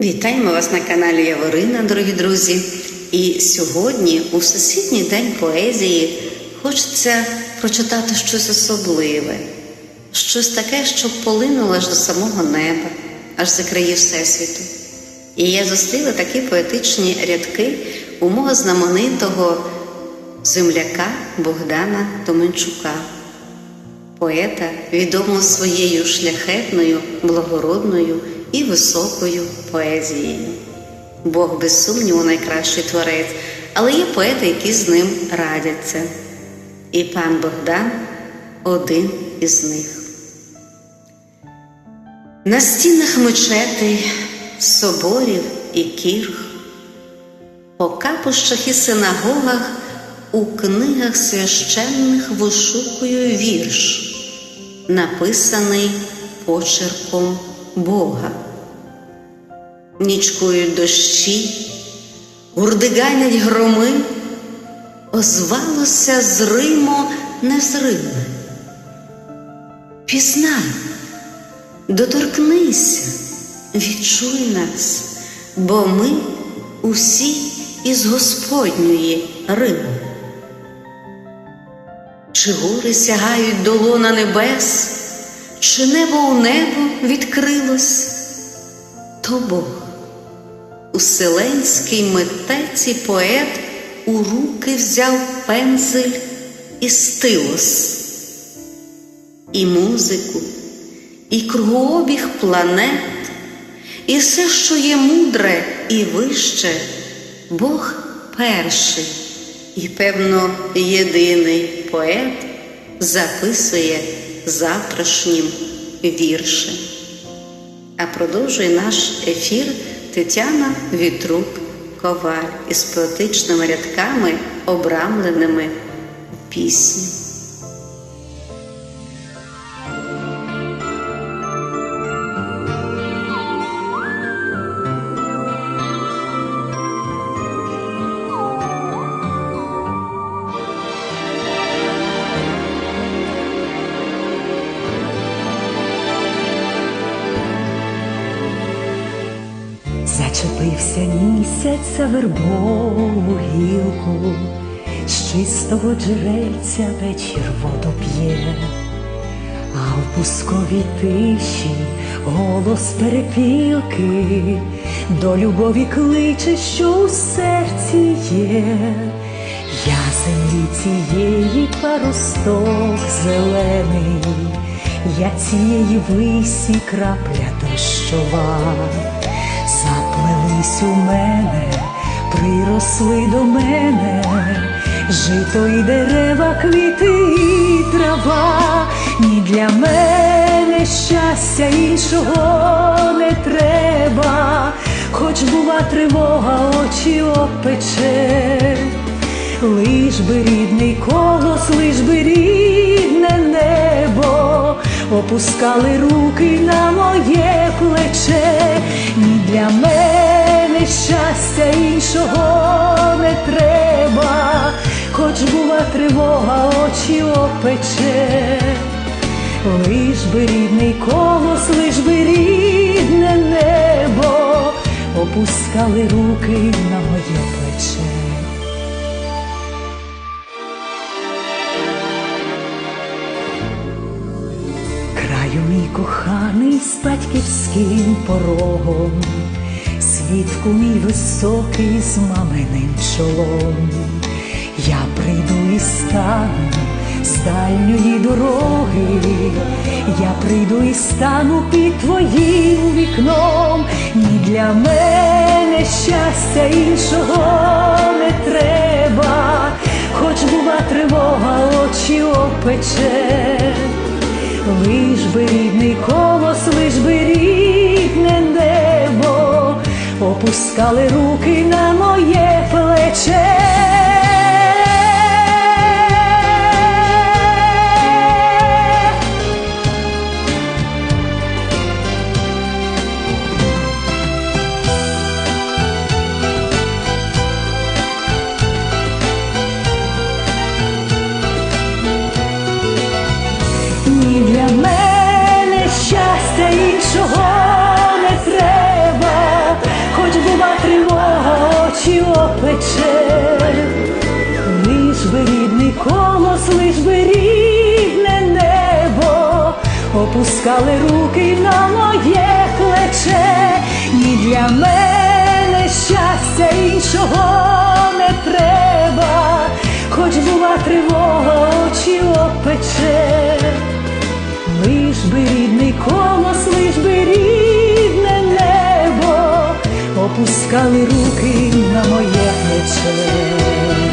Вітаємо вас на каналі Яворина, дорогі друзі. І сьогодні, у Всесвітній день поезії, хочеться прочитати щось особливе, щось таке, що полинуло аж до самого неба, аж за краї Всесвіту. І я зустріла такі поетичні рядки у мого знаменитого земляка Богдана Томенчука поета, відомого своєю шляхетною, благородною і високою поезією. Бог, без сумніву, найкращий творець, але є поети, які з ним радяться. І пан Богдан один із них. На стінах мечетей, соборів і кірх, по капущах і синагогах у книгах священних вишукую вірш, написаний почерком Бога. Нічкують дощі, гурдиганять громи, озвалося зримо незриме. Пізнай, доторкнися, відчуй нас, бо ми усі із Господньої Рими. Чи гори сягають до лона небес, чи небо у небо відкрилось, то Бог, уселенський митець і поет у руки взяв пензель і стилос, і музику, і кругообіг планет, і все, що є мудре і вище, Бог перший і, певно, єдиний поет записує завтрашнім віршем. А продовжує наш ефір Тетяна Вітрук Коваль із поетичними рядками, обрамленими пісні. Зачепився місяць за вербову гілку, з чистого джерельця вечір воду п'є, а в пусковій тиші голос перепілки до любові кличе, що у серці є. Я землі цієї паросток зелений, я цієї висі крапля дощова. Заплелись у мене, приросли до мене, жито і дерева, квіти і трава, ні для мене щастя іншого не треба, хоч була тривога, очі опече, лиш би рідний колос, лиш би рідне небо, опускали руки на моє плече, ні для мене щастя іншого не треба, хоч була тривога, очі опече, лиш би рідний колос, лиш би рідне небо, опускали руки на моє плече. Краю мій коханий з батьківським порогом, свідку мій високий з маминим чолом. Я прийду і стану з дальньої дороги, я прийду і стану під твоїм вікном, ні для мене щастя іншого не треба, хоч була тривога, очі опече. Опускали руки на моє плече. тече, лиш би рідний колос, лиш би рідне небо, опускали руки на моє плече, і для мене щастя іншого не треба, хоч була тривога, очі опече, лиш би рідний колос, лиш би рідний опускали руки на моє плече.